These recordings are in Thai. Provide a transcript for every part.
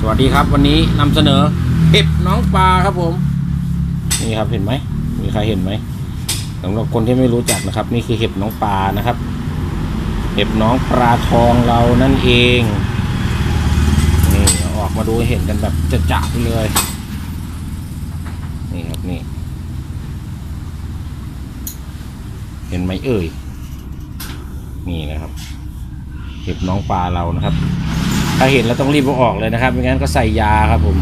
สวัสดีครับ วันนี้นำเสนอเห็บน้องปลาครับผม นี่ครับเห็นไหมมีใครเห็นไหมสำหรับคนที่ไม่รู้จักนะครับ นี่คือเห็บน้องปลานะครับ เห็บน้องปลาทองเรานั่นเองนี่ออกมาดูเห็นกันแบบจะๆไปเลย นี่ครับนี่เห็นไหมเอ่ยนี่นะครับ เห็บน้องปลาเรานะครับ ถ้าเห็นแล้วต้องรีบเอาออกเลยนะครับไม่งั้นก็ใส่ยาครับผม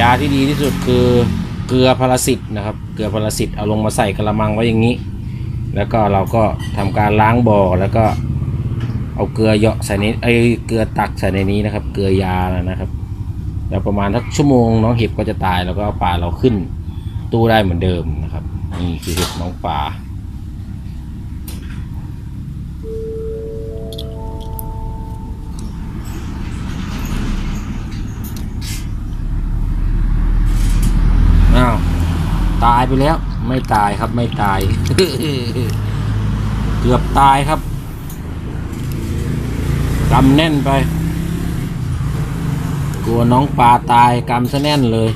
ยาที่ดีที่สุดคือเกลือพาราสิตนะครับ เกลือพาราสิตเอาลงมาใส่กระมังไว้อย่างนี้ แล้วก็เราก็ทำการล้างบ่อแล้วก็เอาเกลือเหยาะใส่ในไอ้เกลือตักใส่ในนี้นะครับ เกลือยานะครับ แล้วประมาณสักชั่วโมงน้องเห็บก็จะตายแล้วก็เอาปลาเราขึ้นตู้ได้เหมือนเดิมนะครับนี่คือเห็บน้องปลา ตายไปแล้ว ไม่ตายครับไม่ตาย เกือบตายครับกำแน่นไป กลัวน้องปลาตายกำซะแน่นเลย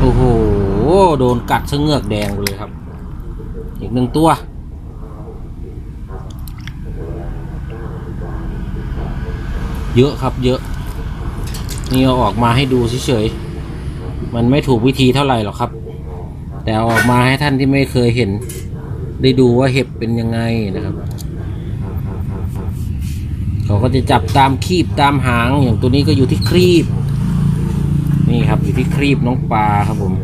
โอ้โห โดนกัดซะเงือกแดงเลยครับ อีกหนึ่งตัว เยอะครับเยอะ นี่เอาออกมาให้ดูเฉยๆมันไม่ถูกวิธีเท่าไหร่หรอกครับ แต่เอาออกมาให้ท่านที่ไม่เคยเห็น ได้ดูว่าเห็บเป็นยังไงนะครับเขาก็จะจับตามคีบตามหางอย่างตัวนี้ก็อยู่ที่ครีบ นี่ครับอยู่ที่ครีบน้องปลาครับผม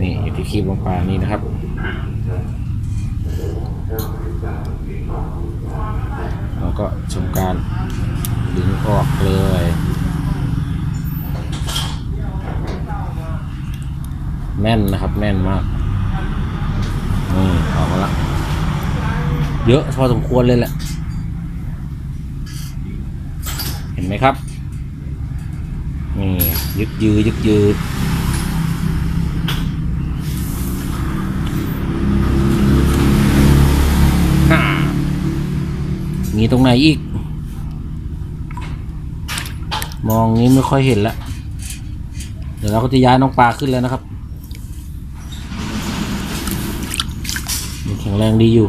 นี่อยู่ที่ครีบน้องปลานี่นะครับ แล้ว ก็ทำการดึงออกเลยแน่นนะครับแน่นมากนี่ออกมาละเยอะพอสมควรเลยแหละ เห็นไหมครับ นี่ยึกยือยึกยือฮ่า มีตรงไหนอีก มองนี้ไม่ค่อยเห็นแล้วเดี๋ยวเราก็จะย้ายน้องปลาขึ้นแล้วนะครับแข็งแรงดีอยู่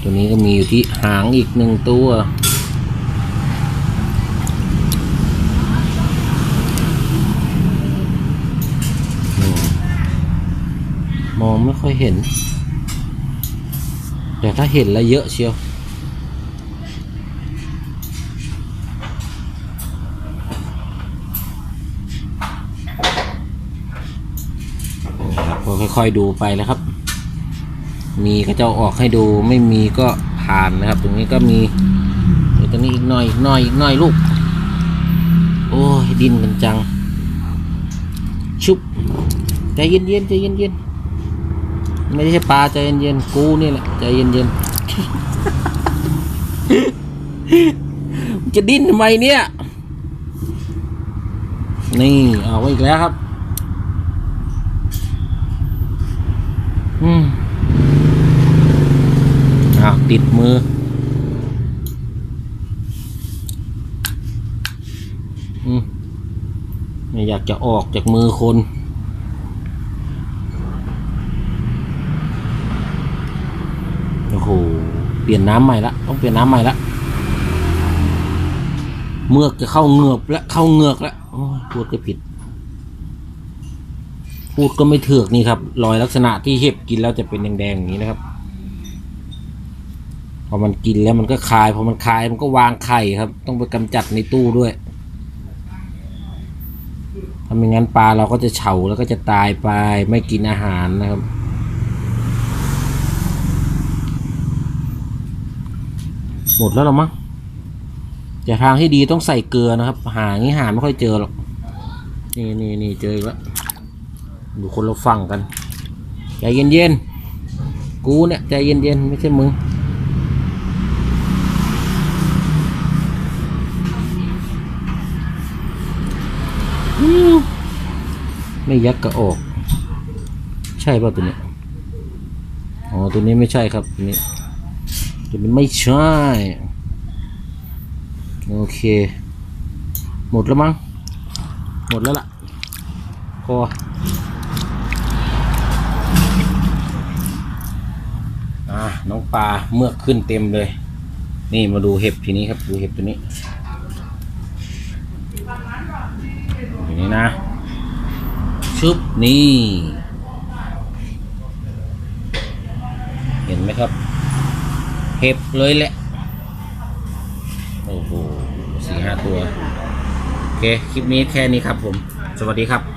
ตัวนี้ก็มีอยู่ที่หางอีกหนึ่งตัว อืมม องไม่ค่อยเห็น แต่ถ้าเห็นแล้วเยอะเชียวนะครับก็ค่อยๆดูไปนะครับ มีก็จะเอาออกให้ดูไม่มีก็ผ่านนะครับ ตรงนี้ก็มีตรงนี้อีกหน่อยอีกหน่อยอีกหน่อยลูก โอ้ยดินกันจัง ชุบใจเย็นๆใจเย็นๆ ไม่ใช่ปลาใจเย็นๆกูนี่แหละใจเย็นๆจะดิ้นทำไมเนี่ย นี่เอาไว้อีกแล้วครับ อืมอ้าวติดมืออืมไม่อยากจะออกจากมือคน โอ้โหเปลี่ยนน้ำใหม่ละต้องเปลี่ยนน้ำใหม่ละเมือกจะเข้าเงือบแล้วเข้าเงือกแล้วพูดก็ผิด พูดก็ไม่เถือกนี่ครับรอยลักษณะที่เห็บกินแล้วจะเป็นแดงๆอย่างนี้นะครับ พอมันกินแล้วมันก็คายพอมันคายมันก็วางไข่ครับ ต้องไปกำจัดในตู้ด้วยถ้าไม่งั้นปลาเราก็จะเฉาแล้วก็จะตายไปไม่กินอาหารนะครับ หมดแล้วหรอมั้งแต่ทางที่ดีต้องใส่เกลือนะครับ หางี้หาไม่ค่อยเจอหรอก นี่นี่นี่เจออีกแล้วดูคนเราฟังกัน ใจเย็นเย็นกูเนี่ยใจเย็นเย็นไม่ใช่มึง ไม่ยักกระออก ใช่ป่ะตัวนี้ อ๋อ ตัวนี้ไม่ใช่ครับนี้ันไม่ใช่ โอเค หมดแล้วมั้ง หมดแล้วล่ะพออ่าน้องปลาเมือกขึ้นเต็มเลย นี่มาดูเห็บทีนี้ครับ ดูเห็บตัวนี้อย่างนี้นะชุบนี่ เห็นไหมครับ เห็บเลยแหละ โอ้โหสี่ห้าตัว โอเค คลิปนี้แค่นี้ครับผม สวัสดีครับ